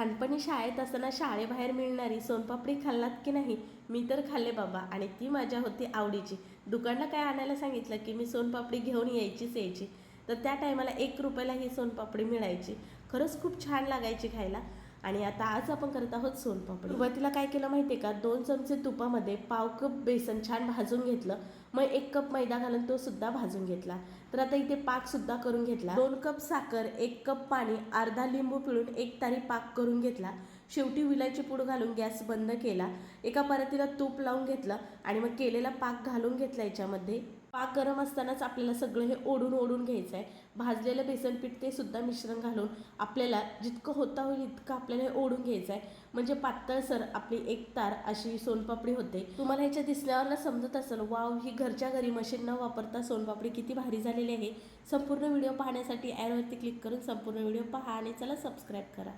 लहानपणी शाळेत असताना शाळेबाहेर मिळणारी सोनपापडी खाल्लात की नाही मी तर खाल्ले बाबा आणि ती माझ्या होती आवडीची. दुकानला काय आणायला सांगितलं की मी सोनपापडी घेऊन यायचीच यायची. तर त्या टायमाला एक रुपयाला ही सोनपापडी मिळायची. खरंच खूप छान लागायची खायला. आणि आता आज आपण करत आहोत सोनपापडी सुरुवातीला काय केलं माहिती आहे का? दोन चमचे तुपामध्ये पाव कप बेसन छान भाजून घेतलं. मग एक कप मैदा घालून तो सुद्धा भाजून घेतला. तर आता इथे पाक सुद्धा करून घेतला. दोन कप साखर एक कप पाणी अर्धा लिंबू पिळून एक तारी पाक करून घेतला. शेवटी विलायची पूड घालून गॅस बंद केला. एका परतीला तूप लावून घेतलं आणि मग केलेला पाक घालून घेतला याच्यामध्ये. पाक गरम असतानाच आपल्याला सगळं हे ओढून ओढून घ्यायचं आहे. भाजलेलं बेसन पीठ ते सुद्धा मिश्रण घालून आपल्याला जितकं होता होईल इतकं आपल्याला हे ओढून घ्यायचं आहे. म्हणजे पातळसर आपली एक तार अशी सोनपापडी होते. तुम्हाला ह्याच्या दिसल्यावर समजत असेल वाव ही घरच्या घरी मशीन न वापरता सोनपापडी किती भारी झालेली आहे. संपूर्ण व्हिडिओ पाहण्यासाठी ॲडवरती क्लिक करून संपूर्ण व्हिडिओ पहा आणि चला सबस्क्राईब करा.